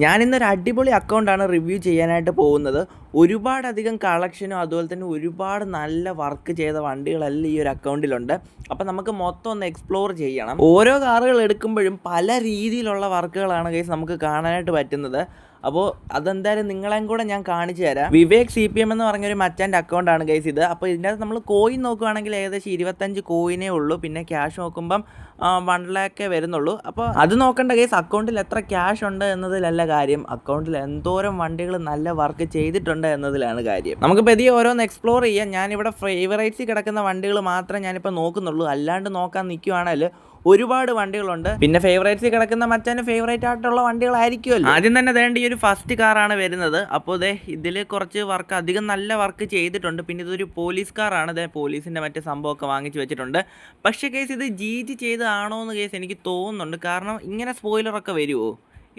ഞാൻ ഇന്നൊരു അടിപൊളി അക്കൗണ്ടാണ് റിവ്യൂ ചെയ്യാനായിട്ട് പോകുന്നത്. ഒരുപാടധികം കളക്ഷനും അതുപോലെ തന്നെ ഒരുപാട് നല്ല വർക്ക് ചെയ്ത വണ്ടികളെല്ലാം ഈ ഒരു അക്കൗണ്ടിലുണ്ട്. അപ്പോൾ നമുക്ക് മൊത്തം ഒന്ന് എക്സ്പ്ലോർ ചെയ്യണം. ഓരോ കാറുകൾ എടുക്കുമ്പോഴും പല രീതിയിലുള്ള വർക്കുകളാണ് കേസ് നമുക്ക് കാണാനായിട്ട് പറ്റുന്നത്. അപ്പോൾ അതെന്തായാലും നിങ്ങളെയും കൂടെ ഞാൻ കാണിച്ചു തരാം. വിവേക് സി പി എം എന്ന് പറഞ്ഞൊരു മച്ചാന്റെ അക്കൗണ്ടാണ് ഗൈസ് ഇത്. അപ്പോൾ ഇതിനകത്ത് നമ്മൾ കോയിൻ നോക്കുകയാണെങ്കിൽ ഏകദേശം ഇരുപത്തഞ്ച് കോയിനേ ഉള്ളൂ. പിന്നെ ക്യാഷ് നോക്കുമ്പം വൺ ലാക്കേ വരുന്നുള്ളൂ. അപ്പോൾ അത് നോക്കേണ്ട കേസ് അക്കൗണ്ടിൽ എത്ര ക്യാഷ് ഉണ്ട് എന്നതിലല്ല കാര്യം. അക്കൗണ്ടിൽ എന്തോരം വണ്ടികൾ നല്ല വർക്ക് ചെയ്തിട്ടുണ്ട് എന്നതിലാണ് കാര്യം. നമുക്ക് പതിയെ ഓരോന്ന് എക്സ്പ്ലോർ ചെയ്യാം. ഞാനിവിടെ ഫേവറേറ്റ്സിൽ കിടക്കുന്ന വണ്ടികൾ മാത്രമേ ഞാനിപ്പോൾ നോക്കുന്നുള്ളൂ. അല്ലാണ്ട് നോക്കാൻ നിൽക്കുവാണെങ്കിൽ ഒരുപാട് വണ്ടികളുണ്ട്. പിന്നെ ഫേവറേറ്റ്സിൽ കിടക്കുന്ന മച്ചാന് ഫേവറേറ്റ് ആയിട്ടുള്ള വണ്ടികളായിരിക്കുമല്ലോ. ആദ്യം തന്നെ വേണ്ട ഈ ഒരു ഫസ്റ്റ് കാറാണ് വരുന്നത്. അപ്പോൾ ദേ ഇതിൽ കുറച്ച് വർക്ക് അധികം നല്ല വർക്ക് ചെയ്തിട്ടുണ്ട്. പിന്നെ ഇതൊരു പോലീസ് കാറാണ് ദേ പോലീസിന്റെ മറ്റേ സംഭവമൊക്കെ വാങ്ങിച്ചു വെച്ചിട്ടുണ്ട്. പക്ഷേ കേസ് ഇത് ജി ജി ചെയ്തതാണോ എന്ന് കേസ് എനിക്ക് തോന്നുന്നുണ്ട്. കാരണം ഇങ്ങനെ സ്പോയിലറൊക്കെ വരുമോ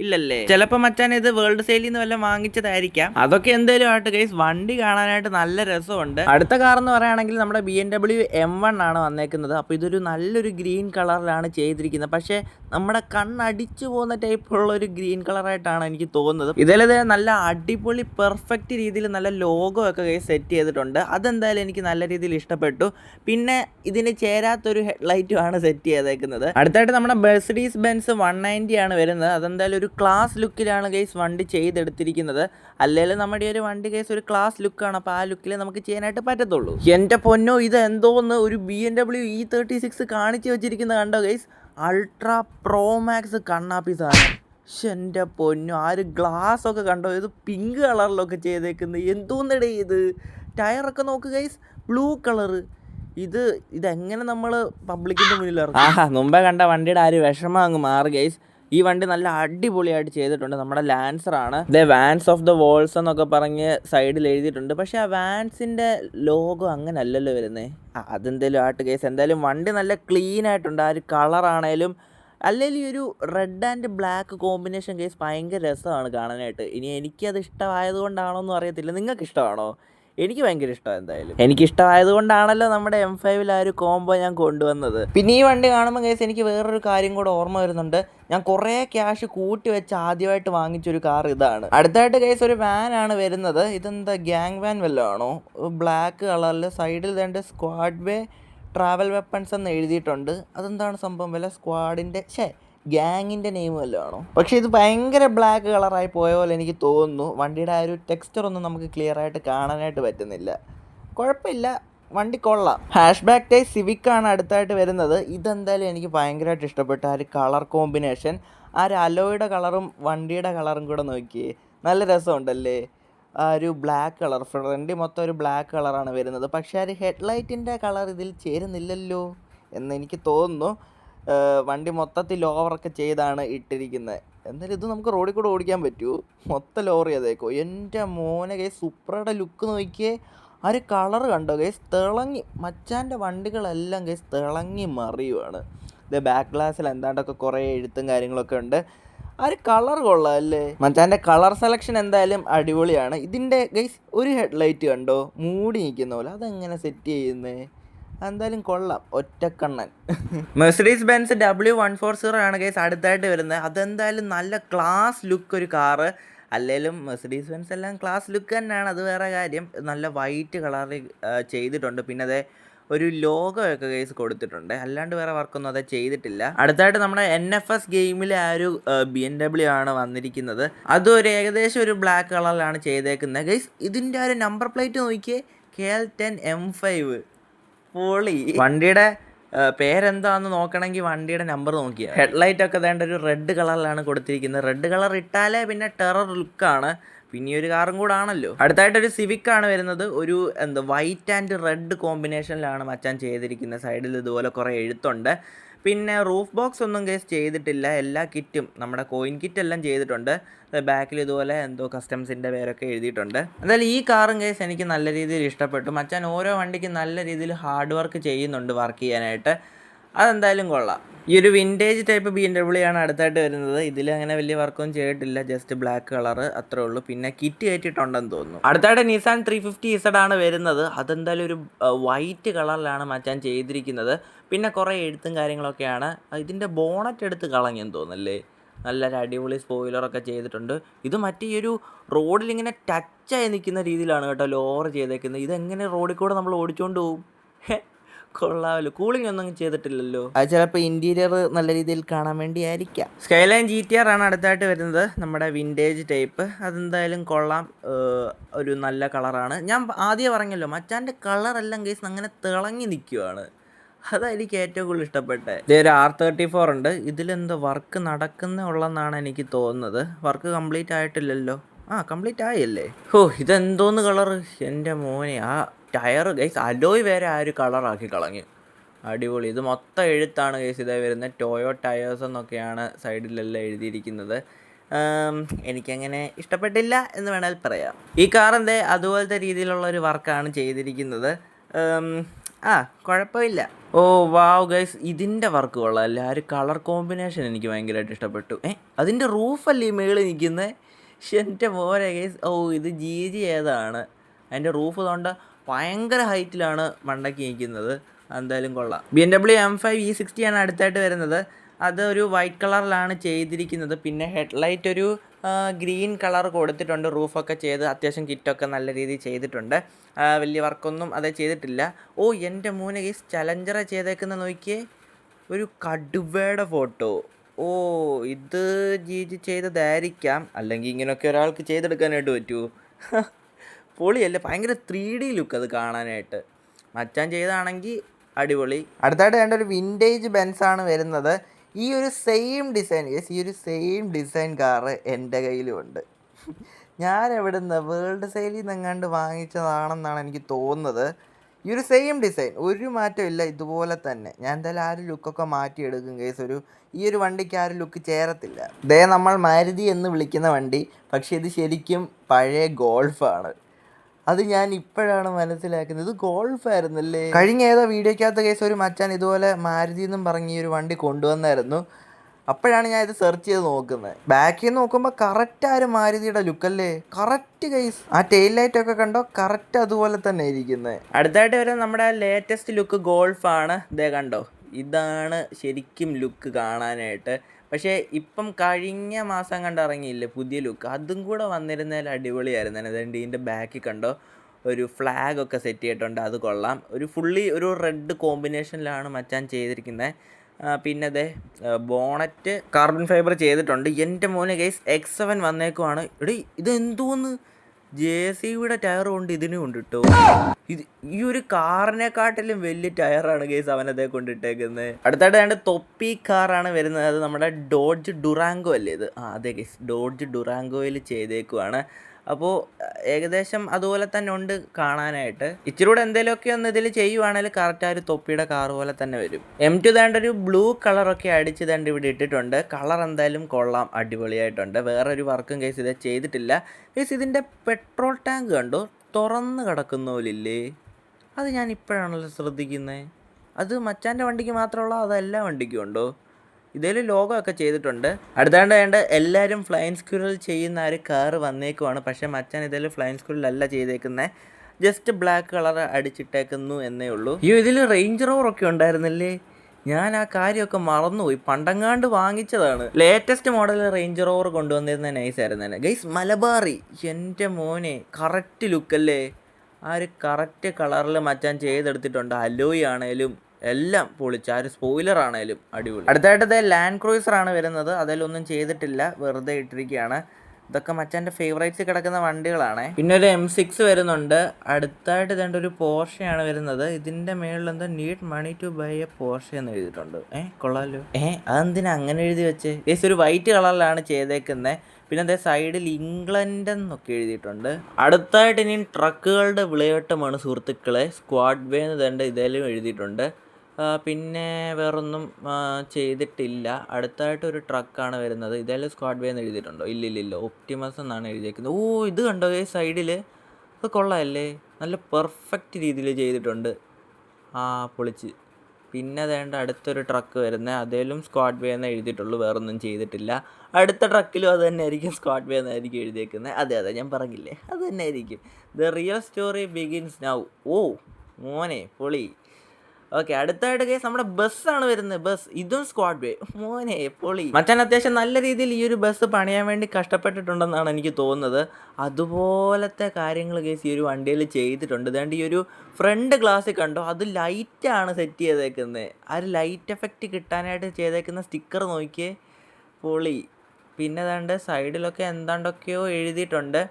ഇല്ലല്ലേ? ചിലപ്പോ മച്ചാൻ ഇത് വേൾഡ് സെയിലിൽ നിന്ന് വല്ലതും വാങ്ങിച്ചതായിരിക്കാം. അതൊക്കെ എന്തേലും ആയിട്ട് ഗൈസ് വണ്ടി കാണാനായിട്ട് നല്ല രസമുണ്ട്. അടുത്ത കാർ എന്ന് പറയുകയാണെങ്കിൽ നമ്മുടെ B M W M one ആണ് വന്നേക്കുന്നത്. അപ്പോൾ ഇതൊരു നല്ലൊരു ഗ്രീൻ കളറിലാണ് ചെയ്തിരിക്കുന്നത്. പക്ഷേ നമ്മുടെ കണ്ണടിച്ചു പോകുന്ന ടൈപ്പുള്ള ഒരു ഗ്രീൻ കളറായിട്ടാണ് എനിക്ക് തോന്നുന്നത്. ഇതിലത് നല്ല അടിപൊളി പെർഫെക്റ്റ് രീതിയിൽ നല്ല ലോഗോ ഒക്കെ ഗൈസ് സെറ്റ് ചെയ്തിട്ടുണ്ട്. അതെന്തായാലും എനിക്ക് നല്ല രീതിയിൽ ഇഷ്ടപ്പെട്ടു. പിന്നെ ഇതിന് ചേരാത്തൊരു ഹെഡ്ലൈറ്റും ആണ് സെറ്റ് ചെയ്തേക്കുന്നത്. അടുത്തായിട്ട് നമ്മുടെ ബെസ്ഡീസ് ബെൻസ് വൺ നയന്റി ആണ് വരുന്നത്. അതെന്തായാലും ഒരു ക്ലാസ് ലുക്കിലാണ് ഗൈസ് വണ്ടി ചെയ്തെടുത്തിരിക്കുന്നത്. അല്ലെങ്കിൽ നമ്മുടെ ഒരു വണ്ടി ഗൈസ് ഒരു ക്ലാസ് ലുക്കാണ്. അപ്പോൾ ആ ലുക്കിൽ നമുക്ക് ചെയ്യാനായിട്ട് പറ്റത്തുള്ളൂ. എന്റെ പൊന്നോ ഇത് എന്തോന്ന് ഒരു B M W E thirty six കാണിച്ചു വെച്ചിരിക്കുന്നത് കണ്ടോ ഗൈസ്? അൾട്രാ പ്രോ മാക്സ് കണ്ണാപ്പി എന്റെ പൊന്നു ആ ഒരു ഗ്ലാസ് ഒക്കെ കണ്ടോ? ഇത് പിങ്ക് കളറിലൊക്കെ ചെയ്തേക്കുന്നത് എന്തോന്നടേ ഇത്? ടയറൊക്കെ നോക്ക് ഗൈസ്. ബ്ലൂ കളറ് ഇത് ഇതെങ്ങനെ നമ്മൾ പബ്ലിക്കിന്റെ മുന്നിൽ ഇറങ്ങും ആഹാ മുമ്പേ കണ്ട വണ്ടിയുടെ ആ ഒരു വിഷമം അങ്ങ് മാറി ഈ വണ്ടി നല്ല അടിപൊളിയായിട്ട് ചെയ്തിട്ടുണ്ട്. നമ്മുടെ ലാൻസർ ആണ്. The Vans off the walls എന്നൊക്കെ പറഞ്ഞ് സൈഡിൽ എഴുതിയിട്ടുണ്ട്. പക്ഷേ ആ വാൻസിന്റെ ലോഗോ അങ്ങനല്ലല്ലോ വരുന്നത് ആ അതെന്തേലും ആട്ട് കേസ്. എന്തായാലും വണ്ടി നല്ല ക്ലീൻ ആയിട്ടുണ്ട്. ആ ഒരു കളറാണേലും അല്ലെങ്കിൽ ഈ ഒരു red and black combination case ഭയങ്കര രസമാണ് കാണാനായിട്ട്. ഇനി എനിക്കത് ഇഷ്ടമായതുകൊണ്ടാണോ എന്നും അറിയത്തില്ല. നിങ്ങൾക്ക് ഇഷ്ടമാണോ എനിക്ക് ഭയങ്കര ഇഷ്ടമാണ് എന്തായാലും. എനിക്ക് ഇഷ്ടമായതുകൊണ്ടാണല്ലോ നമ്മുടെ എം ഫൈവിൽ ആ ഒരു കോംബോ ഞാൻ കൊണ്ടുവന്നത്. പിന്നെ ഈ വണ്ടി കാണുമ്പോൾ കേസ് എനിക്ക് വേറൊരു കാര്യം കൂടെ ഓർമ്മ വരുന്നുണ്ട്. ഞാൻ കുറേ ക്യാഷ് കൂട്ടി വെച്ച് ആദ്യമായിട്ട് വാങ്ങിച്ചൊരു കാർ ഇതാണ്. അടുത്തായിട്ട് കേസ് ഒരു വാൻ ആണ് വരുന്നത്. ഇതെന്താ ഗ്യാങ് വാൻ വല്ലതും ആണോ? ബ്ലാക്ക് കളറിൽ സൈഡിൽ രണ്ട് സ്ക്വാഡ് വേ ട്രാവൽ വെപ്പൺസ് എന്ന് എഴുതിയിട്ടുണ്ട്. അതെന്താണ് സംഭവം? വല്ല സ്ക്വാഡിന്റെ ഛേ ഗ്യാങ്ങിന്റെ നെയിം വല്ലതാണോ? പക്ഷേ ഇത് ഭയങ്കര ബ്ലാക്ക് കളറായി പോയ പോലെ എനിക്ക് തോന്നുന്നു. വണ്ടിയുടെ ആ ഒരു ടെക്സ്ചർ ഒന്നും നമുക്ക് ക്ലിയർ ആയിട്ട് കാണാനായിട്ട് പറ്റുന്നില്ല. കുഴപ്പമില്ല. വണ്ടി കൊള്ളാം. ഹാഷ് ബാക്ക് ടൈ സിവിക് ആണ് അടുത്തായിട്ട് വരുന്നത്. ഇതെന്തായാലും എനിക്ക് ഭയങ്കരമായിട്ട് ഇഷ്ടപ്പെട്ട ആ ഒരു കളർ കോമ്പിനേഷൻ ആ ഒരു അലോയുടെ കളറും വണ്ടിയുടെ കളറും കൂടെ നോക്കിയേ. നല്ല രസമുണ്ടല്ലേ? ആ ഒരു ബ്ലാക്ക് കളർ ഫ്രണ്ടി മൊത്തം ഒരു ബ്ലാക്ക് കളറാണ് വരുന്നത്. പക്ഷേ ആ ഒരു ഹെഡ്ലൈറ്റിന്റെ കളർ ഇതിൽ ചേരുന്നില്ലല്ലോ എന്ന് എനിക്ക് തോന്നുന്നു. വണ്ടി മൊത്തത്തിൽ ലോവറൊക്കെ ചെയ്താണ് ഇട്ടിരിക്കുന്നത് എന്നാലും ഇത് നമുക്ക് റോഡിൽ കൂടെ ഓടിക്കാൻ പറ്റൂ. മൊത്തം ലോവർ ചെയ്തേക്കോ എന്റെ മോനെ കൈ സുപ്രയുടെ ലുക്ക് നോക്കിയേ. ആ ഒരു കളർ കണ്ടോ ഗൈസ്? തിളങ്ങി മച്ചാന്റെ വണ്ടികളെല്ലാം ഗൈസ് തിളങ്ങി മറിയുവാണ്. ഇത് ബാക്ക് ഗ്ലാസ്സിൽ എന്താണ്ടൊക്കെ കുറേ എഴുത്തും കാര്യങ്ങളൊക്കെ ഉണ്ട്. ആ ഒരു കളർ കൊള്ളാം അല്ലേ മച്ചാന്റെ കളർ സെലക്ഷൻ എന്തായാലും അടിപൊളിയാണ്. ഇതിന്റെ ഗൈസ് ഒരു ഹെഡ്ലൈറ്റ് കണ്ടോ? മൂടി നിൽക്കുന്ന പോലെ. അതെങ്ങനെ സെറ്റ് ചെയ്യുന്നേ? എന്തായാലും കൊള്ളാം. ഒറ്റക്കണ്ണൻ. Mercedes Benz W one four zero ആണ് കേസ് അടുത്തായിട്ട് വരുന്നത്. അതെന്തായാലും നല്ല ക്ലാസ് ലുക്ക് ഒരു കാറ് അല്ലെങ്കിലും മെഴ്സഡീസ് ബെൻസ് എല്ലാം ക്ലാസ് ലുക്ക് തന്നെയാണ്. അത് വേറെ കാര്യം. നല്ല വൈറ്റ് കളറിൽ ചെയ്തിട്ടുണ്ട്. പിന്നെ അതേ ഒരു ലോഗോ ഒക്കെ കേസ് കൊടുത്തിട്ടുണ്ട്. അല്ലാണ്ട് വേറെ വർക്കൊന്നും അത് ചെയ്തിട്ടില്ല. അടുത്തായിട്ട് നമ്മുടെ എൻ എഫ് എസ് ഗെയിമിലെ ആ ഒരു ബി എൻ ഡബ്ല്യു ആണ് വന്നിരിക്കുന്നത്. അതും ഒരു ഏകദേശം ഒരു ബ്ലാക്ക് കളറിലാണ് ചെയ്തേക്കുന്നത്. ഗൈസ് ഇതിന്റെ ആ ഒരു നമ്പർ പ്ലേറ്റ് നോക്കിയേ. K L ten M five പൊളി. വണ്ടിയുടെ പേരെന്താന്ന് നോക്കണമെങ്കിൽ വണ്ടിയുടെ നമ്പർ നോക്കിയാൽ ഹെഡ്ലൈറ്റ് ഒക്കെ വേണ്ട ഒരു റെഡ് കളറിലാണ് കൊടുത്തിരിക്കുന്നത്. റെഡ് കളർ ഇട്ടാലേ പിന്നെ ടെറർ ലുക്കാണ് പിന്നെ ഒരു കാറും കൂടെ ആണല്ലോ. അടുത്തായിട്ട് ഒരു സിവിക് ആണ് വരുന്നത്. ഒരു എന്താ വൈറ്റ് ആൻഡ് റെഡ് കോമ്പിനേഷനിലാണ് മച്ചാൻ ചെയ്തിരിക്കുന്നത്. സൈഡിൽ ഇതുപോലെ കുറേ എഴുത്തുണ്ട്. പിന്നെ റൂഫ് ബോക്സ് ഒന്നും കേസ് ചെയ്തിട്ടില്ല. എല്ലാ കിറ്റും നമ്മുടെ കോയിൻ കിറ്റ് എല്ലാം ചെയ്തിട്ടുണ്ട്. ബാക്കിൽ ഇതുപോലെ എന്തോ കസ്റ്റംസിന്റെ പേരൊക്കെ എഴുതിയിട്ടുണ്ട്. എന്തായാലും ഈ കാറും കേസ് എനിക്ക് നല്ല രീതിയിൽ ഇഷ്ടപ്പെട്ടു. മച്ചാൻ ഓരോ വണ്ടിക്ക് നല്ല രീതിയിൽ ഹാർഡ് വർക്ക് ചെയ്യുന്നുണ്ട് വർക്ക് ചെയ്യാനായിട്ട്. അതെന്തായാലും കൊള്ളാം. ഈ ഒരു vintage type B M W ആണ് അടുത്തായിട്ട് വരുന്നത്. ഇതിൽ അങ്ങനെ വലിയ വർക്കൊന്നും ചെയ്തിട്ടില്ല. ജസ്റ്റ് ബ്ലാക്ക് കളർ അത്രേ ഉള്ളൂ. പിന്നെ കിറ്റ് കയറ്റിയിട്ടുണ്ടെന്ന് തോന്നുന്നു. അടുത്തായിട്ട് നിസാൻ ത്രീ ഫിഫ്റ്റി ഇസഡ് ആണ് വരുന്നത്. അതെന്തായാലും ഒരു വൈറ്റ് കളറിലാണ് മാറ്റാൻ ചെയ്തിരിക്കുന്നത്. പിന്നെ കുറേ എഴുത്തും കാര്യങ്ങളൊക്കെയാണ്. ഇതിന്റെ ബോണറ്റ് എടുത്ത് കളഞ്ഞെന്ന് തോന്നുന്നല്ലേ? നല്ലൊരു അടിപൊളി സ്പോയിലറൊക്കെ ചെയ്തിട്ടുണ്ട്. ഇത് മറ്റേ ഈ ഒരു റോഡിൽ ഇങ്ങനെ ടച്ചായി നിൽക്കുന്ന രീതിയിലാണ് കേട്ടോ ലോവർ ചെയ്തേക്കുന്നത്. ഇതെങ്ങനെ റോഡിൽ കൂടെ നമ്മൾ ഓടിച്ചുകൊണ്ട് പോകും കൊള്ളാമല്ലോ കൂളിംഗ് ഒന്നും ചെയ്തിട്ടില്ലല്ലോ. അത് ചിലപ്പോൾ ഇന്റീരിയർ നല്ല രീതിയിൽ കാണാൻ വേണ്ടി ആയിരിക്കാം സ്കൈലൈൻ ജി ടി ആർ ആണ് അടുത്തായിട്ട് വരുന്നത്. നമ്മുടെ വിന്റേജ് ടൈപ്പ് അതെന്തായാലും കൊള്ളാം. ഒരു നല്ല കളറാണ് ഞാൻ ആദ്യം പറഞ്ഞല്ലോ മച്ചാന്റെ കളറെല്ലാം കേസ് അങ്ങനെ തിളങ്ങി നിൽക്കുവാണ് അതായിരിക്കും ഏറ്റവും കൂടുതൽ ഇഷ്ടപ്പെട്ടത്. ഇതേ ഒരു ആർ തേർട്ടി ഫോർ ഉണ്ട്. ഇതിലെന്തോ വർക്ക് നടക്കുന്ന ഉള്ളെന്നാണ് എനിക്ക് തോന്നുന്നത്. വർക്ക് കംപ്ലീറ്റ് ആയിട്ടില്ലല്ലോ. ആ കംപ്ലീറ്റ് ആയല്ലേ? ഓ ഇതെന്തോന്ന് കളർ എന്റെ മോനെ ആ ടയർ ഗൈസ് അലോയ് വരെ ആ ഒരു കളറാക്കി കളഞ്ഞു. അടിപൊളി. ഇത് മൊത്തം എഴുത്താണ് കേസ് ഇതേ വരുന്നത് ടോയോ ടയേഴ്സ് എന്നൊക്കെയാണ് സൈഡിലെല്ലാം എഴുതിയിരിക്കുന്നത്. എനിക്കങ്ങനെ ഇഷ്ടപ്പെട്ടില്ല എന്ന് വേണമെങ്കിൽ പറയാം. ഈ കാറിന്റെ അതുപോലത്തെ രീതിയിലുള്ള ഒരു വർക്കാണ് ചെയ്തിരിക്കുന്നത്. ആ കുഴപ്പമില്ല. ഓ വാവ് ഗൈസ് ഇതിന്റെ വർക്ക് കൊള്ളാം. അല്ല? ആ ഒരു കളർ കോമ്പിനേഷൻ എനിക്ക് ഭയങ്കരമായിട്ട് ഇഷ്ടപ്പെട്ടു. ഏ അതിന്റെ റൂഫല്ലേ ഈ മേളിൽ നിൽക്കുന്നത് എന്റെ മോനെ ഗൈസ് ഓ ഇത് ജി ജി ഏതാണ്? അതിന്റെ റൂഫ് തോണ്ട ഭയങ്കര ഹൈറ്റിലാണ് മണ്ടയ്ക്ക് നിൽക്കുന്നത്. എന്തായാലും കൊള്ളാം. B M W M five E sixty ആണ് അടുത്തായിട്ട് വരുന്നത്. അത് ഒരു വൈറ്റ് കളറിലാണ് ചെയ്തിരിക്കുന്നത്. പിന്നെ ഹെഡ്ലൈറ്റ് ഒരു ഗ്രീൻ കളർ കൊടുത്തിട്ടുണ്ട്. റൂഫൊക്കെ ചെയ്ത് അത്യാവശ്യം കിറ്റൊക്കെ നല്ല രീതിയിൽ ചെയ്തിട്ടുണ്ട്. വലിയ വർക്കൊന്നും അത് ചെയ്തിട്ടില്ല. ഓ എന്റെ മോനെ കേസ് ചലഞ്ചറ ചെയ്തേക്കുന്ന നോക്കിയേ. ഒരു കടുവയുടെ ഫോട്ടോ ഓ ഇത് ജിജി ചെയ്തതായിരിക്കാം. അല്ലെങ്കിൽ ഇങ്ങനെയൊക്കെ ഒരാൾക്ക് ചെയ്തെടുക്കാനായിട്ട് പറ്റുമോ പൊളിയല്ലേ ഭയങ്കര ത്രീ ഡി ലുക്ക് അത് കാണാനായിട്ട്. മച്ചാൻ ചെയ്താണെങ്കിൽ അടിപൊളി. അടുത്തായിട്ട് വേണ്ട ഒരു വിന്റേജ് ബെൻസ് ആണ് വരുന്നത്. ഈ ഒരു സെയിം ഡിസൈൻ യെസ് ഈ ഒരു സെയിം ഡിസൈൻ കാറ് എന്റെ കയ്യിലും ഉണ്ട്. ഞാൻ നിന്ന് വേൾഡ് സെയിലിൽ നിന്ന് എങ്ങാണ്ട് വാങ്ങിച്ചതാണെന്നാണ് എനിക്ക് തോന്നുന്നത്. ഈ ഒരു സെയിം ഡിസൈൻ ഒരു മാറ്റമില്ല ഇതുപോലെ തന്നെ. ഞാൻ എന്തായാലും ആ ഒരു ലുക്കൊക്കെ മാറ്റിയെടുക്കും കേസ് ഒരു ഈ ഒരു വണ്ടിക്ക് ആ ഒരു ലുക്ക് ചേരത്തില്ല. ദേ നമ്മൾ മാരുതി എന്ന് വിളിക്കുന്ന വണ്ടി. പക്ഷേ ഇത് ശരിക്കും പഴയ ഗോൾഫാണ് അത് ഞാൻ ഇപ്പോഴാണ് മനസ്സിലാക്കുന്നത്. ഇത് ഗോൾഫ് ആയിരുന്നല്ലേ? കഴിഞ്ഞ ഏതോ വീഡിയോക്കകത്ത് കേസ് ഒരു മച്ചാൻ ഇതുപോലെ മാരുതി എന്നും പറഞ്ഞ് ഈ ഒരു വണ്ടി കൊണ്ടുവന്നായിരുന്നു. അപ്പോഴാണ് ഞാൻ ഇത് സെർച്ച് ചെയ്ത് നോക്കുന്നത്. ബാക്കിൽ നോക്കുമ്പോൾ കറക്റ്റ് ആ ഒരു മാരുതിയുടെ ലുക്കല്ലേ കറക്റ്റ് കൈസ് ആ ടെയിൽ ലൈറ്റ് ഒക്കെ കണ്ടോ? കറക്റ്റ് അതുപോലെ തന്നെ ഇരിക്കുന്നത് അടുത്തായിട്ട് വരുന്ന നമ്മുടെ ലേറ്റസ്റ്റ് ലുക്ക് ഗോൾഫ് ആണ്. ഇതേ കണ്ടോ? ഇതാണ് ശരിക്കും ലുക്ക് കാണാനായിട്ട്. പക്ഷേ ഇപ്പം കഴിഞ്ഞ മാസം കണ്ട് ഇറങ്ങിയില്ലേ പുതിയ ലുക്ക് അതും കൂടെ വന്നിരുന്നതിൽ അടിപൊളിയായിരുന്നു. അതുകൊണ്ട് ഇതിന്റെ ബാക്കിൽ കണ്ടോ? ഒരു ഫ്ലാഗ് ഒക്കെ സെറ്റ് ചെയ്തിട്ടുണ്ട്. അത് കൊള്ളാം. ഒരു ഫുള്ളി ഒരു റെഡ് കോമ്പിനേഷനിലാണ് മച്ചാൻ ചെയ്തിരിക്കുന്നത് പിന്നെ അതെ ബോണറ്റ് കാർബൺ ഫൈബർ ചെയ്തിട്ടുണ്ട്. എന്റെ മോനെ കേസ് എക്സ് സെവൻ വന്നേക്കുവാണ്. ഇത് എന്തോന്ന് ജെ സി ബിയുടെ ടയർ കൊണ്ട് ഇതിനും ഉണ്ട് ഇത് ഈ ഒരു കാറിനെക്കാട്ടിലും വലിയ ടയറാണ് കേസ് അവനതേ കൊണ്ടിട്ടേക്കുന്നത് അടുത്തായിട്ട് രണ്ട് തൊപ്പി കാറാണ് വരുന്നത്. അത് നമ്മുടെ ഡോഡ്ജ് ഡുറാങ്കോ അല്ലേ ഇത്? ആ അതെ കേസ് ഡോഡ്ജ് ഡുറാങ്കോയിൽ ചെയ്തേക്കുവാണ്. അപ്പോൾ ഏകദേശം അതുപോലെ തന്നെ ഉണ്ട് കാണാനായിട്ട്. ഇച്ചിരി കൂടെ എന്തെങ്കിലുമൊക്കെ ഒന്ന് ഇതിൽ ചെയ്യുവാണെങ്കിൽ കറക്റ്റ് ആ ഒരു തൊപ്പിയുടെ കാർ പോലെ തന്നെ വരും. എം ടു ദാണ്ട് ഒരു ബ്ലൂ കളറൊക്കെ അടിച്ച് ദാണ്ട് ഇവിടെ ഇട്ടിട്ടുണ്ട്. കളർ എന്തായാലും കൊള്ളാം അടിപൊളിയായിട്ടുണ്ട്. വേറൊരു വർക്കും കേസ് ഇത് ചെയ്തിട്ടില്ല. കേസ് ഇതിന്റെ പെട്രോൾ ടാങ്ക് കണ്ടോ? തുറന്ന് കിടക്കുന്ന പോലില്ലേ? അത് ഞാൻ ഇപ്പോഴാണല്ലോ ശ്രദ്ധിക്കുന്നത് അത് മച്ചാന്റെ വണ്ടിക്ക് മാത്രമുള്ള അതെല്ലാ വണ്ടിക്കും ഉണ്ടോ ഇതിൽ ലോഗമൊക്കെ ചെയ്തിട്ടുണ്ട്. അടുത്താണ്ട് വേണ്ട എല്ലാവരും ഫ്ലൈൻ സ്ക്യൂറിൽ ചെയ്യുന്ന ഒരു കാറ് വന്നേക്കുവാണ്. പക്ഷേ മച്ചാൻ ഇതിൽ ഫ്ലൈൻ സ്ക്യൂറിലല്ല ചെയ്തേക്കുന്നത് ജസ്റ്റ് ബ്ലാക്ക് കളർ അടിച്ചിട്ടേക്കുന്നു എന്നേ ഉള്ളൂ. അയ്യോ ഇതിൽ റേഞ്ച് റോവറൊക്കെ ഉണ്ടായിരുന്നില്ലേ? ഞാൻ ആ കാര്യമൊക്കെ മറന്നുപോയി. പണ്ടങ്ങാണ്ട് വാങ്ങിച്ചതാണ്. ലേറ്റസ്റ്റ് മോഡൽ റേഞ്ച് റോവർ കൊണ്ടുവന്നിരുന്ന നൈസ് ആയിരുന്നു തന്നെ. ഗൈസ് മലബാറി. എന്റെ മോനെ കറക്റ്റ് ലുക്കല്ലേ ആ ഒരു കറക്റ്റ് കളറിൽ മച്ചാൻ ചെയ്തെടുത്തിട്ടുണ്ട്. അലോയി ആണേലും എല്ലാം പൊളിച്ച് ആ ഒരു സ്പോയിലർ ആണേലും അടിപൊളി. അടുത്തായിട്ട് ഇതേ ലാൻഡ് ക്രൂയിസർ ആണ് വരുന്നത്. അതിലൊന്നും ചെയ്തിട്ടില്ല. വെറുതെ ഇട്ടിരിക്കുകയാണ് ഇതൊക്കെ മച്ചാന്റെ ഫേവറേറ്റ്സ് കിടക്കുന്ന വണ്ടികളാണ്. പിന്നെ ഒരു എം സിക്സ് വരുന്നുണ്ട്. അടുത്തായിട്ട് ഇതേണ്ട ഒരു പോർഷയാണ് വരുന്നത്. ഇതിന്റെ മേളിൽ എന്താ need money to buy a Porsche എന്ന് എഴുതിയിട്ടുണ്ട്. ഏ കൊള്ളാലോ. ഏ അതെന്തിനാ അങ്ങനെ എഴുതി വെച്ച്? ഏസ് ഒരു വൈറ്റ് കളറിലാണ് ചെയ്തേക്കുന്നത് പിന്നെ അതേ സൈഡിൽ ഇംഗ്ലണ്ട് എന്നൊക്കെ എഴുതിയിട്ടുണ്ട്. അടുത്തായിട്ട് ഇനി ട്രക്കുകളുടെ വിളയോട്ടമാണ് സുഹൃത്തുക്കളെ. സ്ക്വാഡ് വേ എന്ന് തന്നെ ഇതേലും എഴുതിയിട്ടുണ്ട്. പിന്നെ വേറൊന്നും ചെയ്തിട്ടില്ല. അടുത്തായിട്ട് ഒരു ട്രക്കാണ് വരുന്നത്. ഇതേലും സ്ക്വാഡ് വേ എന്ന് എഴുതിയിട്ടുണ്ടോ? ഇല്ല ഇല്ല ഇല്ല. ഒപ്റ്റിമസ് എന്നാണ് എഴുതിയേക്കുന്നത്. ഓ ഇത് കണ്ടോ? ഈ സൈഡിൽ അത് കൊള്ളാമല്ലേ നല്ല പെർഫെക്റ്റ് രീതിയിൽ ചെയ്തിട്ടുണ്ട്. ആ പൊളിച്ച്. പിന്നെ വേണ്ട അടുത്തൊരു ട്രക്ക് വരുന്നത് അതേലും സ്ക്വാഡ് വേ എന്ന് എഴുതിയിട്ടുള്ളൂ. വേറൊന്നും ചെയ്തിട്ടില്ല. അടുത്ത ട്രക്കിലും അത് തന്നെ ആയിരിക്കും സ്ക്വാഡ് വേ എന്നായിരിക്കും എഴുതിയേക്കുന്നത്. അതെ അതെ ഞാൻ പറഞ്ഞില്ലേ? അത് തന്നെ ആയിരിക്കും the real story begins now ഓ മോനെ പൊളി. ഓക്കെ അടുത്തായിട്ട് കേസ് നമ്മുടെ ബസ്സാണ് വരുന്നത്. ബസ് ഇതും സ്ക്വാഡ് വേ മോനെ പൊളി. മച്ചാൻ അത്യാവശ്യം നല്ല രീതിയിൽ ഈ ഒരു ബസ് പണിയാൻ വേണ്ടി കഷ്ടപ്പെട്ടിട്ടുണ്ടെന്നാണ് എനിക്ക് തോന്നുന്നത്. അതുപോലത്തെ കാര്യങ്ങൾ കേസ് ഈ ഒരു വണ്ടിയിൽ ചെയ്തിട്ടുണ്ട്. അതുകൊണ്ട് ഈ ഒരു ഫ്രണ്ട് ഗ്ലാസ് കണ്ടോ? അത് ലൈറ്റാണ് സെറ്റ് ചെയ്തേക്കുന്നത് ആ ഒരു ലൈറ്റ് എഫക്റ്റ് കിട്ടാനായിട്ട് ചെയ്തേക്കുന്ന സ്റ്റിക്കർ നോക്കിയേ. പൊളി. പിന്നെ ഏതാണ്ട് സൈഡിലൊക്കെ എന്താണ്ടൊക്കെയോ എഴുതിയിട്ടുണ്ട്.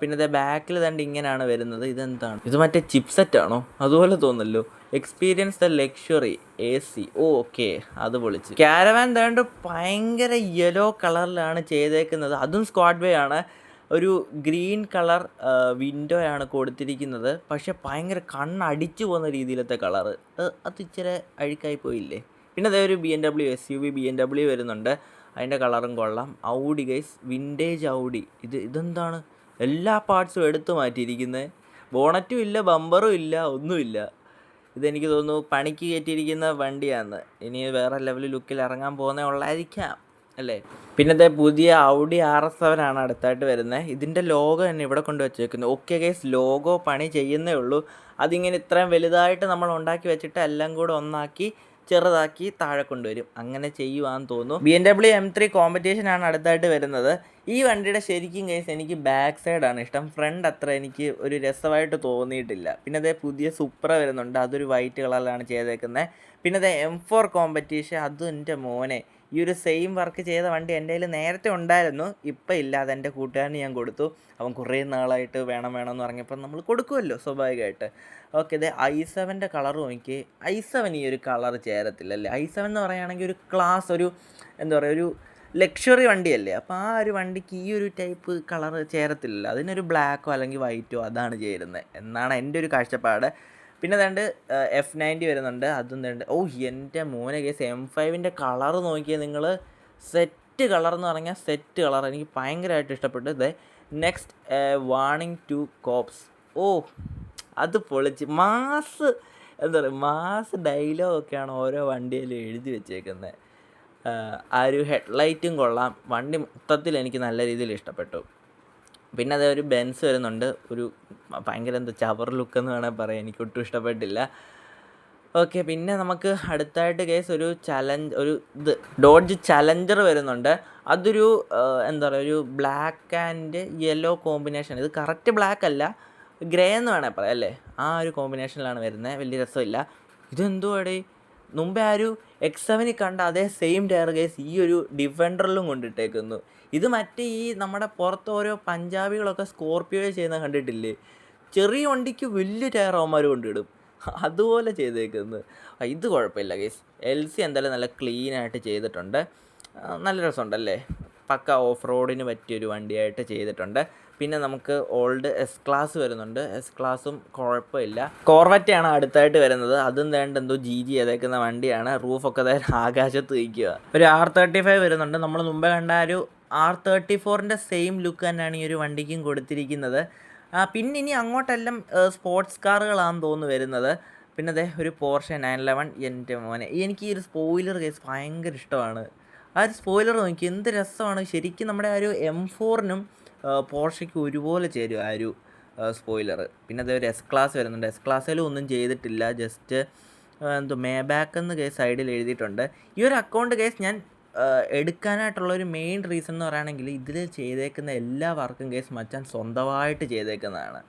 പിന്നെ ദേ ബാക്കിൽ ദണ്ട് ഇങ്ങനെയാണ് വരുന്നത്. ഇതെന്താണ്? ഇത് മറ്റേ ചിപ്സെറ്റ് ആണോ അതുപോലെ തോന്നല്ലോ. Experience the luxury A C okay അത് പൊളിച്ച്. ക്യാരവാൻ തേണ്ട് ഭയങ്കര യെല്ലോ കളറിലാണ് ചെയ്തേക്കുന്നത്. അതും സ്ക്വാഡ് വേ ആണ്. ഒരു ഗ്രീൻ കളർ വിൻഡോ ആണ് കൊടുത്തിരിക്കുന്നത്. പക്ഷെ ഭയങ്കര കണ്ണടിച്ചു പോകുന്ന രീതിയിലത്തെ കളറ് അത് ഇച്ചിരി അഴുക്കായി പോയില്ലേ? പിന്നെ അതേ ഒരു B N W S U V B N W വരുന്നുണ്ട്. അതിന്റെ കളറും കൊള്ളാം. ഔഡി ഗൈസ് വിന്റേജ് ഔഡി ഇത് ഇതെന്താണ്? എല്ലാ പാർട്സും എടുത്തു മാറ്റിയിരിക്കുന്നത് ബോണറ്റും ഇല്ല ബമ്പറും ഇല്ല ഒന്നുമില്ല. ഇതെനിക്ക് തോന്നുന്നു പണിക്ക് കയറ്റിയിരിക്കുന്ന വണ്ടിയാണ് ഇനി വേറെ ലെവൽ ലുക്കിൽ ഇറങ്ങാൻ പോകുന്നേ ഉള്ളായിരിക്കാം അല്ലേ? പിന്നത്തെ പുതിയ ഔഡി ആർ എസ് സെവനാണ് അടുത്തായിട്ട് വരുന്നത് ഇതിന്റെ ലോഗോ തന്നെ ഇവിടെ കൊണ്ട് വെച്ചേക്കുന്നത് ഓക്കെ ഗൈസ് ലോഗോ പണി ചെയ്യുന്നേ ഉള്ളൂ. അതിങ്ങനെ ഇത്രയും വലുതായിട്ട് നമ്മൾ ഉണ്ടാക്കി വെച്ചിട്ട് എല്ലാം കൂടെ ഒന്നാക്കി ചെറുതാക്കി താഴെ കൊണ്ടുവരും. അങ്ങനെ ചെയ്യുവാന്ന് തോന്നുന്നു. B N W M three competition ആണ് അടുത്തായിട്ട് വരുന്നത്. ഈ വണ്ടിയുടെ ശരിക്കും കേസ് എനിക്ക് ബാക്ക് സൈഡാണ് ഇഷ്ടം. ഫ്രണ്ട് അത്ര എനിക്ക് ഒരു രസമായിട്ട് തോന്നിയിട്ടില്ല. പിന്നെ അതേ പുതിയ സൂപ്ര വരുന്നുണ്ട്. അതൊരു വൈറ്റ് കളറിലാണ് ചെയ്തേക്കുന്നത് പിന്നെ അതേ എം ഫോർ കോമ്പറ്റീഷൻ അതും എന്റെ മോനെ. ഈ ഒരു സെയിം വർക്ക് ചെയ്ത വണ്ടി എന്റെ കയ്യിൽ നേരത്തെ ഉണ്ടായിരുന്നു. ഇപ്പം ഇല്ല അതെന്റെ കൂട്ടുകാരന് ഞാൻ കൊടുത്തു. അവൻ കുറേ നാളായിട്ട് വേണം വേണം എന്ന് പറഞ്ഞപ്പോൾ നമ്മൾ കൊടുക്കുമല്ലോ സ്വാഭാവികമായിട്ട്. ഓക്കെ ഇത് ഐ സെവന്റെ കളർ നോക്കി ഐ സെവൻ ഈ ഒരു കളർ ചേരത്തില്ല അല്ലേ? ഐ സെവൻ എന്ന് പറയുകയാണെങ്കിൽ ഒരു ക്ലാസ് ഒരു എന്താ പറയുക ഒരു ലക്ഷറി വണ്ടിയല്ലേ? അപ്പോൾ ആ ഒരു വണ്ടിക്ക് ഈ ഒരു ടൈപ്പ് കളർ ചേരത്തില്ല അതിനൊരു ബ്ലാക്കോ അല്ലെങ്കിൽ വൈറ്റോ അതാണ് ചേരുന്നത്. എന്നാണ് എന്റെ ഒരു കാഴ്ചപ്പാട്. പിന്നെ രണ്ട് എഫ് നയന്റി വരുന്നുണ്ട്. അതും രണ്ട്. ഓ എന്റെ മോനെ കേസ് എം ഫൈവിന്റെ കളർ നോക്കിയാൽ നിങ്ങൾ സെറ്റ് കളർ എന്ന് പറഞ്ഞാൽ സെറ്റ് കളർ എനിക്ക് ഭയങ്കരമായിട്ട് ഇഷ്ടപ്പെട്ടു. ഇത് നെക്സ്റ്റ് വാണിംഗ് ടു കോപ്സ് ഓ അത് പൊളിച്ച്. മാസ് എന്താ പറയുക മാസ് ഡയലോഗൊക്കെയാണ് ഓരോ വണ്ടിയിലും എഴുതി വെച്ചേക്കുന്നത് ആ ഒരു ഹെഡ്ലൈറ്റും കൊള്ളാം. വണ്ടി മൊത്തത്തിൽ എനിക്ക് നല്ല രീതിയിൽ ഇഷ്ടപ്പെട്ടു. പിന്നെ അതേ ഒരു ബെൻസ് വരുന്നുണ്ട്. ഒരു ഭയങ്കര എന്താ ചവർ ലുക്ക് എന്ന് വേണമെങ്കിൽ പറയാം. എനിക്ക് ഒട്ടും ഇഷ്ടപ്പെട്ടില്ല. ഓക്കെ പിന്നെ നമുക്ക് അടുത്തായിട്ട് കേസ് ഒരു ചലഞ്ച് ഒരു ഇത് ഡോഡ്ജ് ചലഞ്ചർ വരുന്നുണ്ട്. അതൊരു എന്താ പറയുക ഒരു ബ്ലാക്ക് ആൻഡ് യെല്ലോ കോമ്പിനേഷൻ ഇത് കറക്റ്റ് ബ്ലാക്ക് അല്ല ഗ്രേ എന്ന് വേണേൽ പറയാം അല്ലേ? ആ ഒരു കോമ്പിനേഷനിലാണ് വരുന്നത് വലിയ രസമില്ല. ഇതെന്തുവാടേ മുമ്പേ ആ ഒരു എക്സ് സെവനിൽ കണ്ട അതേ സെയിം ടയർ കേസ് ഈ ഒരു ഡിഫൻഡറിലും കൊണ്ടിട്ടേക്കുന്നു. ഇത് മറ്റേ ഈ നമ്മുടെ പുറത്ത് ഓരോ പഞ്ചാബികളൊക്കെ സ്കോർപ്പിയോ ചെയ്യുന്ന കണ്ടിട്ടില്ലേ? ചെറിയ വണ്ടിക്ക് വലിയ ടയർ അവന്മാർ കൊണ്ടിടും. അതുപോലെ ചെയ്തേക്കുന്നു. ഇത് കുഴപ്പമില്ല കേസ് എൽ സി എന്തായാലും നല്ല ക്ലീൻ ആയിട്ട് ചെയ്തിട്ടുണ്ട്. നല്ല രസമുണ്ടല്ലേ? പക്ക ഓഫ് റോഡിന് പറ്റിയൊരു വണ്ടിയായിട്ട് ചെയ്തിട്ടുണ്ട്. പിന്നെ നമുക്ക് ഓൾഡ് എസ് ക്ലാസ് വരുന്നുണ്ട്. എസ് ക്ലാസ്സും കുഴപ്പമില്ല. കോർവറ്റാണ് അടുത്തായിട്ട് വരുന്നത്. അതും വേണ്ട എന്തോ ജി ജി ഏതേക്കുന്ന വണ്ടിയാണ്. റൂഫൊക്കെ ദേ ആകാശത്ത് വയ്ക്കുക ഒരു ആർ തേർട്ടി ഫൈവ് വരുന്നുണ്ട്. നമ്മൾ മുമ്പേ കണ്ട ഒരു ആർ തേർട്ടി ഫോറിന്റെ സെയിം ലുക്ക് തന്നെയാണ് ഈ ഒരു വണ്ടിക്കും കൊടുത്തിരിക്കുന്നത്. പിന്നെ ഇനി അങ്ങോട്ടെല്ലാം സ്പോർട്സ് കാറുകളാണെന്ന് തോന്നുന്നു വരുന്നത്. പിന്നെ അതെ ഒരു പോർഷെ നയൻ ലെവൻ എന്റെ മോനെ. എനിക്ക് ഈ ഒരു സ്പോയിലർ കേസ് ഭയങ്കര ഇഷ്ടമാണ്. ആ ഒരു സ്പോയിലർ നോക്കി എന്ത് രസമാണ്. ശരിക്കും നമ്മുടെ ആ ഒരു എം ഫോറിനും പോർഷയ്ക്ക് ഒരുപോലെ ചേരും ആ ഒരു സ്പോയിലർ പിന്നെ അതേ ഒരു എസ് ക്ലാസ് വരുന്നുണ്ട്. എസ് ക്ലാസ്സിലും ഒന്നും ചെയ്തിട്ടില്ല. ജസ്റ്റ് എന്തോ മേ ബാക്ക് എന്ന് കേസ് സൈഡിൽ എഴുതിയിട്ടുണ്ട്. ഈ ഒരു അക്കൗണ്ട് കേസ് ഞാൻ എടുക്കാനായിട്ടുള്ള ഒരു മെയിൻ റീസൺ എന്ന് പറയുകയാണെങ്കിൽ ഇതിൽ ചെയ്തേക്കുന്ന എല്ലാ വർക്കും കേസ് മച്ചാൻ സ്വന്തമായിട്ട് ചെയ്തേക്കുന്നതാണ്.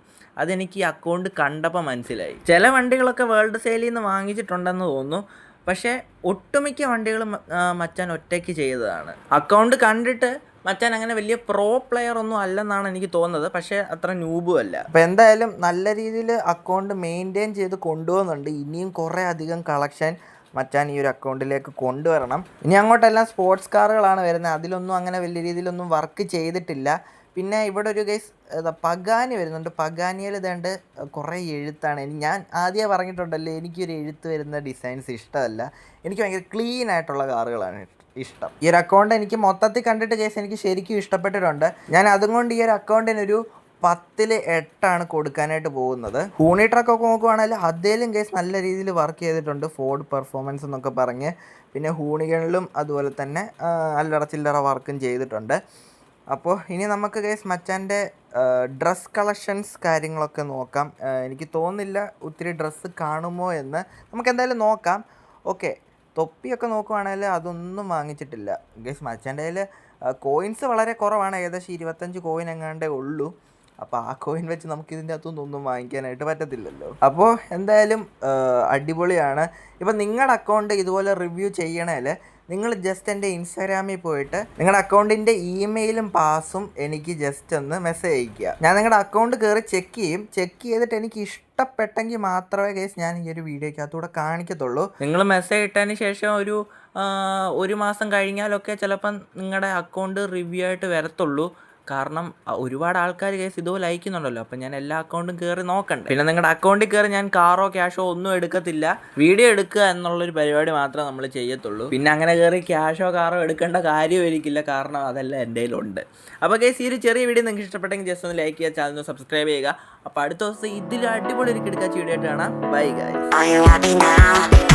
അതെനിക്ക് ഈ അക്കൗണ്ട് കണ്ടപ്പോൾ മനസ്സിലായി. ചില വണ്ടികളൊക്കെ വേൾഡ് സെയിലിൽ നിന്ന് വാങ്ങിച്ചിട്ടുണ്ടെന്ന് തോന്നുന്നു. പക്ഷേ ഒട്ടുമിക്ക വണ്ടികളും മച്ചാൻ ഒറ്റയ്ക്ക് ചെയ്തതാണ്. അക്കൗണ്ട് കണ്ടിട്ട് മച്ചാൻ അങ്ങനെ വലിയ പ്രോ പ്ലെയർ ഒന്നും അല്ലെന്നാണ് എനിക്ക് തോന്നുന്നത്. പക്ഷേ അത്ര ന്യൂബും അല്ല. അപ്പോൾ എന്തായാലും നല്ല രീതിയിൽ അക്കൗണ്ട് മെയിന്റെയിൻ ചെയ്ത് കൊണ്ടുപോകുന്നുണ്ട്. ഇനിയും കുറേ അധികം കളക്ഷൻ മച്ചാൻ ഈ ഒരു അക്കൗണ്ടിലേക്ക് കൊണ്ടുവരണം. ഇനി അങ്ങോട്ടെല്ലാം സ്പോർട്സ് കാറുകളാണ് വരുന്നത്. അതിലൊന്നും അങ്ങനെ വലിയ രീതിയിലൊന്നും വർക്ക് ചെയ്തിട്ടില്ല. പിന്നെ ഇവിടെ ഒരു കേസ് പഗാനി വരുന്നുണ്ട്. പഗാനിയിൽ ഇതേണ്ട് കുറേ എഴുത്താണ്. ഞാൻ ആദ്യമേ പറഞ്ഞിട്ടുണ്ടല്ലോ എനിക്കൊരു എഴുത്ത് വരുന്ന ഡിസൈൻസ് ഇഷ്ടമല്ല. എനിക്ക് ഭയങ്കര ക്ലീൻ ആയിട്ടുള്ള കാറുകളാണ് ഇഷ്ടം. ഈ ഒരു അക്കൗണ്ട് എനിക്ക് മൊത്തത്തിൽ കണ്ടിട്ട് കേസ് എനിക്ക് ശരിക്കും ഇഷ്ടപ്പെട്ടിട്ടുണ്ട്. ഞാൻ അതുകൊണ്ട് ഈ ഒരു അക്കൗണ്ടിനൊരു പത്തിൽ എട്ടാണ് കൊടുക്കാനായിട്ട് പോകുന്നത്. ഹൂണി ട്രക്ക് ഒക്കെ നോക്കുവാണെങ്കിൽ അതേലും കേസ് നല്ല രീതിയിൽ വർക്ക് ചെയ്തിട്ടുണ്ട്. ഫോർഡ് പെർഫോമൻസ് എന്നൊക്കെ പറഞ്ഞ്. പിന്നെ ഹൂണികളിലും അതുപോലെ തന്നെ അല്ലറ ചില്ലറ വർക്കും ചെയ്തിട്ടുണ്ട്. അപ്പോൾ ഇനി നമുക്ക് കേസ് മച്ചാന്റെ ഡ്രസ് കളക്ഷൻസ് കാര്യങ്ങളൊക്കെ നോക്കാം. എനിക്ക് തോന്നുന്നില്ല ഒത്തിരി ഡ്രസ്സ് കാണുമോ എന്ന്. നമുക്ക് എന്തായാലും നോക്കാം. ഓക്കെ തൊപ്പിയൊക്കെ നോക്കുവാണെങ്കിൽ അതൊന്നും വാങ്ങിച്ചിട്ടില്ല. ഗൈസ് മച്ചന്റെ കയ്യിൽ കോയിൻസ് വളരെ കുറവാണ്. ഏകദേശം ഇരുപത്തഞ്ച് കോയിൻ എങ്ങാണ്ടേ ഉള്ളൂ. അപ്പോൾ ആ കോയിൻ വെച്ച് നമുക്ക് ഇതിന്റെ അകത്തുനിന്ന് ഒന്നും വാങ്ങിക്കാനായിട്ട് പറ്റത്തില്ലല്ലോ. അപ്പോൾ എന്തായാലും അടിപൊളിയാണ്. ഇപ്പം നിങ്ങളുടെ അക്കൗണ്ട് ഇതുപോലെ റിവ്യൂ ചെയ്യണേൽ നിങ്ങൾ ജസ്റ്റ് എന്റെ ഇൻസ്റ്റാഗ്രാമിൽ പോയിട്ട് നിങ്ങളുടെ അക്കൗണ്ടിന്റെ ഇമെയിലും പാസും എനിക്ക് ജസ്റ്റ് ഒന്ന് മെസ്സേജ് അയക്കുക ഞാൻ നിങ്ങളുടെ അക്കൗണ്ട് കയറി ചെക്ക് ചെയ്യും. ചെക്ക് ചെയ്തിട്ട് എനിക്ക് ഇഷ്ടപ്പെട്ടെങ്കിൽ മാത്രമേ കേസ് ഞാൻ ഈ ഒരു വീഡിയോക്കകത്തൂടെ കാണിക്കത്തുള്ളൂ. നിങ്ങൾ മെസ്സേജ് ഇട്ടതിന് ശേഷം ഒരു ഒരു മാസം കഴിഞ്ഞാലൊക്കെ ചിലപ്പം നിങ്ങളുടെ അക്കൗണ്ട് റിവ്യൂ ആയിട്ട് വരത്തുള്ളൂ. കാരണം ഒരുപാട് ആൾക്കാർ കേസ് ഇതുപോലെ അയക്കുന്നുണ്ടല്ലോ അപ്പം ഞാൻ എല്ലാ അക്കൗണ്ടും കയറി നോക്കണ്ടേ. പിന്നെ നിങ്ങളുടെ അക്കൗണ്ടിൽ കയറി ഞാൻ കാറോ ക്യാഷോ ഒന്നും എടുക്കത്തില്ല. വീഡിയോ എടുക്കുക എന്നുള്ളൊരു പരിപാടി മാത്രമേ നമ്മൾ ചെയ്യത്തുള്ളൂ. പിന്നെ അങ്ങനെ കയറി ക്യാഷോ കാറോ എടുക്കേണ്ട കാര്യം എനിക്കില്ല. കാരണം അതെല്ലാം എന്റെ കയ്യിലുണ്ട്. അപ്പോൾ കേസ് ഈ ഒരു ചെറിയ വീഡിയോ നിങ്ങൾക്ക് ഇഷ്ടപ്പെട്ടെങ്കിൽ ജസ്റ്റ് ഒന്ന് ലൈക്ക് ചെയ്യുക ചാനൽ സബ്സ്ക്രൈബ് ചെയ്യുക. അപ്പോൾ അടുത്ത ദിവസം ഇതിൽ അടിപൊളി ഒരു കിടക്കാച്ച വീഡിയോ ആയിട്ട് ബൈ ഗായ്